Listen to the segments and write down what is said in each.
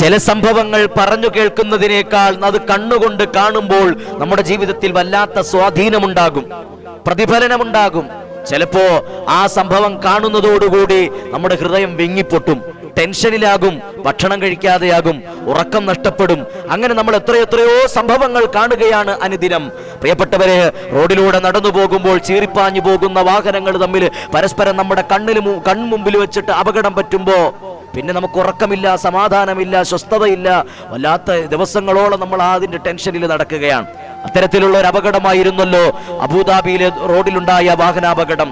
ചില സംഭവങ്ങൾ പറഞ്ഞു കേൾക്കുന്നതിനേക്കാൾ അത് കണ്ണുകൊണ്ട് കാണുമ്പോൾ നമ്മുടെ ജീവിതത്തിൽ വല്ലാത്ത സ്വാധീനമുണ്ടാകും പ്രതിഫലനമുണ്ടാകും. ചിലപ്പോ ആ സംഭവം കാണുന്നതോടുകൂടി നമ്മുടെ ഹൃദയം വിങ്ങിപ്പൊട്ടും ടെൻഷനിലാകും ഭക്ഷണം കഴിക്കാതെയാകും ഉറക്കം നഷ്ടപ്പെടും. അങ്ങനെ നമ്മൾ എത്രയെത്രയോ സംഭവങ്ങൾ കാണുകയാണ് അനുദിനം. പ്രിയപ്പെട്ടവരെ റോഡിലൂടെ നടന്നു പോകുമ്പോൾ ചീറിപ്പാഞ്ഞു പോകുന്ന വാഹനങ്ങൾ തമ്മിൽ പരസ്പരം നമ്മുടെ കണ്ണിൽ കൺമുമ്പിൽ വെച്ചിട്ട് അപകടം പറ്റുമ്പോ പിന്നെ നമുക്ക് ഉറക്കമില്ല സമാധാനമില്ല സ്വസ്ഥതയില്ല. വല്ലാത്ത ദിവസങ്ങളോളം നമ്മൾ അതിന്റെ ടെൻഷനിൽ നടക്കുകയാണ്. അത്തരത്തിലുള്ള ഒരു അപകടമായിരുന്നല്ലോ അബുദാബിയിലെ റോഡിലുണ്ടായ വാഹനാപകടം.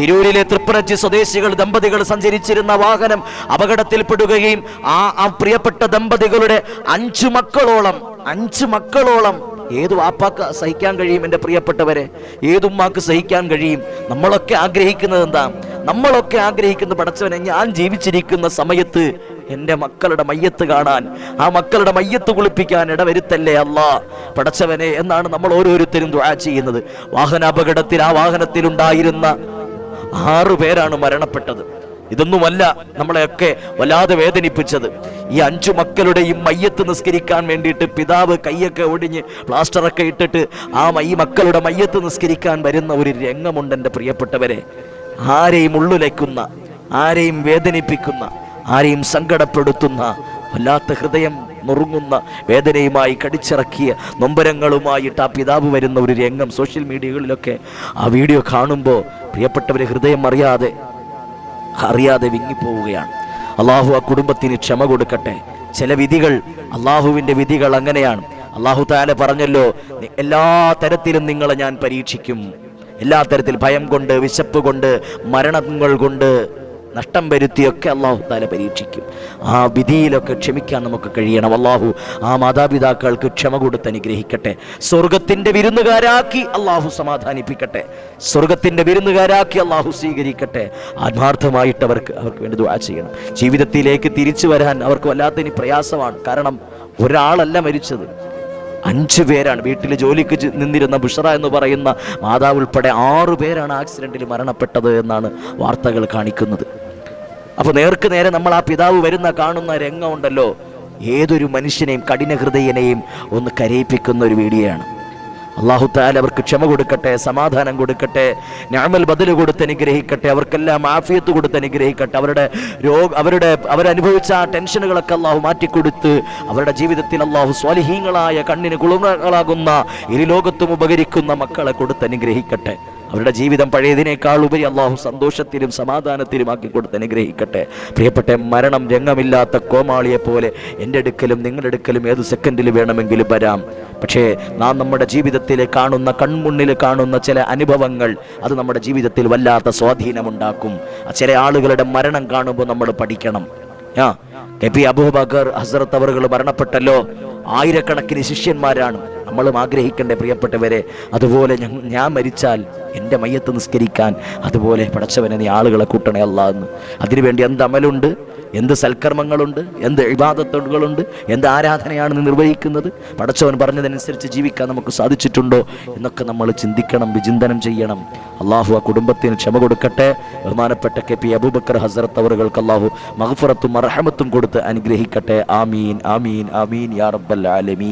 തിരൂരിലെ തൃപ്പനച്ചി സ്വദേശികൾ ദമ്പതികൾ സഞ്ചരിച്ചിരുന്ന വാഹനം അപകടത്തിൽപ്പെടുകയും ആ ആ പ്രിയപ്പെട്ട ദമ്പതികളുടെ അഞ്ചു മക്കളോളം അഞ്ചു മക്കളോളം ഏത് വാപ്പാക്ക് സഹിക്കാൻ കഴിയും എന്റെ പ്രിയപ്പെട്ടവരെ? ഏതുമ്മാക്ക് സഹിക്കാൻ കഴിയും? നമ്മളൊക്കെ ആഗ്രഹിക്കുന്നത് എന്താ? നമ്മളൊക്കെ ആഗ്രഹിക്കുന്ന പടച്ചവനെ ഞാൻ ജീവിച്ചിരിക്കുന്ന സമയത്ത് എന്റെ മക്കളുടെ മയ്യത്ത് കാണാൻ ആ മക്കളുടെ മയ്യത്ത് കുളിപ്പിക്കാൻ ഇടവരുത്തല്ലേ അല്ല? പടച്ചവനെ എന്നാണ് നമ്മൾ ഓരോരുത്തരും ദുആ ചെയ്യുന്നത്. വാഹനാപകടത്തിൽ ആ വാഹനത്തിലുണ്ടായിരുന്ന ആറു പേരാണ് മരണപ്പെട്ടത്. ഇതൊന്നുമല്ല നമ്മളെയൊക്കെ വല്ലാതെ വേദനിപ്പിച്ചത്. ഈ അഞ്ചു മക്കളുടെയും മയ്യത്ത് നിസ്കരിക്കാൻ വേണ്ടിയിട്ട് പിതാവ് കൈയൊക്കെ ഒടിഞ്ഞ് പ്ലാസ്റ്ററൊക്കെ ഇട്ടിട്ട് ആ ഈ മക്കളുടെ മയ്യത്ത് നിസ്കരിക്കാൻ വരുന്ന ഒരു രംഗമുണ്ട് എന്റെ പ്രിയപ്പെട്ടവരെ. ആരെയും ഉള്ളുലയ്ക്കുന്ന ആരെയും വേദനിപ്പിക്കുന്ന ആരെയും സങ്കടപ്പെടുത്തുന്ന വല്ലാത്ത ഹൃദയം നുറുങ്ങുന്ന വേദനയുമായി കടിച്ചിറക്കിയ നൊമ്പരങ്ങളുമായിട്ട് ആ പിതാവ് വരുന്ന ഒരു രംഗം സോഷ്യൽ മീഡിയകളിലൊക്കെ ആ വീഡിയോ കാണുമ്പോൾ പ്രിയപ്പെട്ടവരെ ഹൃദയം അറിയാതെ അറിയാതെ വിങ്ങിപ്പോവുകയാണ്. അള്ളാഹു ആ കുടുംബത്തിന് ക്ഷമ കൊടുക്കട്ടെ. ചില വിധികൾ അള്ളാഹുവിന്റെ വിധികൾ അങ്ങനെയാണ്. അള്ളാഹു താല പറഞ്ഞല്ലോ എല്ലാ തരത്തിലും നിങ്ങളെ ഞാൻ പരീക്ഷിക്കും. എല്ലാ തരത്തിൽ ഭയം കൊണ്ട് വിശപ്പ് കൊണ്ട് മരണങ്ങൾ കൊണ്ട് നഷ്ടം വരുത്തിയൊക്കെ അള്ളാഹു താല പരീക്ഷിക്കും. ആ വിധിയിലൊക്കെ ക്ഷമിക്കാൻ നമുക്ക് കഴിയണം. അള്ളാഹു ആ മാതാപിതാക്കൾക്ക് ക്ഷമ കൊടുത്ത് അനുഗ്രഹിക്കട്ടെ. സ്വർഗത്തിന്റെ വിരുന്നുകാരാക്കി അള്ളാഹു സമാധാനിപ്പിക്കട്ടെ. സ്വർഗത്തിന്റെ വിരുന്നുകാരാക്കി അള്ളാഹു സ്വീകരിക്കട്ടെ. ആത്മാർത്ഥമായിട്ട് അവർക്ക് അവർക്ക് വേണ്ടി ദുആ ചെയ്യണം. ജീവിതത്തിലേക്ക് തിരിച്ചു വരാൻ അവർക്ക് വല്ലാത്തതിന് പ്രയാസമാണ്. കാരണം ഒരാളല്ല മരിച്ചത്. അഞ്ച് പേരാണ് വീട്ടിൽ ജോലിക്ക് നിന്നിരുന്ന ബുഷറ എന്ന് പറയുന്ന മാതാവ് ഉൾപ്പെടെ ആറു പേരാണ് ആക്സിഡന്റിൽ മരണപ്പെട്ടത് എന്നാണ് വാർത്തകൾ കാണിക്കുന്നത്. അപ്പോൾ നേർക്ക് നേരെ നമ്മൾ ആ പിതാവ് വരുന്ന കാണുന്ന രംഗമുണ്ടല്ലോ. ഏതൊരു മനുഷ്യനെയും കഠിന ഹൃദയനെയും ഒന്ന് കരയിപ്പിക്കുന്ന ഒരു വീഡിയോയാണ്. അള്ളാഹു താല അവർക്ക് ക്ഷമ കൊടുക്കട്ടെ സമാധാനം കൊടുക്കട്ടെ ഞാമൽ ബദൽ കൊടുത്ത് അനുഗ്രഹിക്കട്ടെ അവർക്കെല്ലാം ആഫിയത്ത് കൊടുത്ത് അനുഗ്രഹിക്കട്ടെ. അവരുടെ രോഗ അവരുടെ അവരനുഭവിച്ച ആ ടെൻഷനുകളൊക്കെ അള്ളാഹു മാറ്റിക്കൊടുത്ത് അവരുടെ ജീവിതത്തിൽ അള്ളാഹു സ്വാലിഹീങ്ങളായ കണ്ണിന് കുളിർകളാകുന്ന ഇരു ലോകത്തും ഉപകരിക്കുന്ന മക്കളെ കൊടുത്ത് അനുഗ്രഹിക്കട്ടെ. അവരുടെ ജീവിതം പഴയതിനേക്കാൾ ഉപരി അള്ളാഹു സന്തോഷത്തിലും സമാധാനത്തിലും ആക്കി കൊടുത്ത് അനുഗ്രഹിക്കട്ടെ. പ്രിയപ്പെട്ട മരണം രംഗമില്ലാത്ത കോമാളിയെ പോലെ എന്റെ അടുക്കലും നിങ്ങളുടെ അടുക്കലും ഏത് സെക്കൻഡിൽ വേണമെങ്കിലും വരാം. പക്ഷേ നാം നമ്മുടെ ജീവിതത്തിൽ കാണുന്ന കൺമുന്നിൽ കാണുന്ന ചില അനുഭവങ്ങൾ അത് നമ്മുടെ ജീവിതത്തിൽ വല്ലാത്ത സ്വാധീനമുണ്ടാക്കും. ചില ആളുകളുടെ മരണം കാണുമ്പോൾ നമ്മൾ പഠിക്കണം. ആ കെ പി അബൂബക്കർ ഹസ്രത്ത് അവറുകൾ മരണപ്പെട്ടല്ലോ. ആയിരക്കണക്കിന് ശിഷ്യന്മാരാണ്. നമ്മളും ആഗ്രഹിക്കേണ്ടേ പ്രിയപ്പെട്ടവരെ. അതുപോലെ ഞാൻ മരിച്ചാൽ എന്റെ മയ്യത്ത് നിസ്കരിക്കാൻ അതുപോലെ പടച്ചവനെ നീ ആളുകളെ കൂട്ടണേ അല്ല എന്ന്. അതിനുവേണ്ടി എന്ത് അമലുണ്ട്? എന്ത് സൽക്കർമ്മങ്ങളുണ്ട്? എന്ത് ഇബാദത്തുകളുണ്ട്? എന്ത് ആരാധനയാണ് നീ നിർവഹിക്കുന്നത്? പടച്ചവൻ പറഞ്ഞതനുസരിച്ച് ജീവിക്കാൻ നമുക്ക് സാധിച്ചിട്ടുണ്ടോ എന്നൊക്കെ നമ്മൾ ചിന്തിക്കണം വിചിന്തനം ചെയ്യണം. അള്ളാഹു ആ കുടുംബത്തിന് ക്ഷമ കൊടുക്കട്ടെ. ബഹുമാനപ്പെട്ട കെ പി അബൂബക്കർ ഹസരത്ത് അവറുകൾക്ക് അള്ളാഹു മഹഫറത്തും അർഹമത്തും കൊടുത്ത് അനുഗ്രഹിക്കട്ടെ. ആമീൻ ആമീൻ ആമീൻ യാ റബ്ബൽ ആലമീൻ.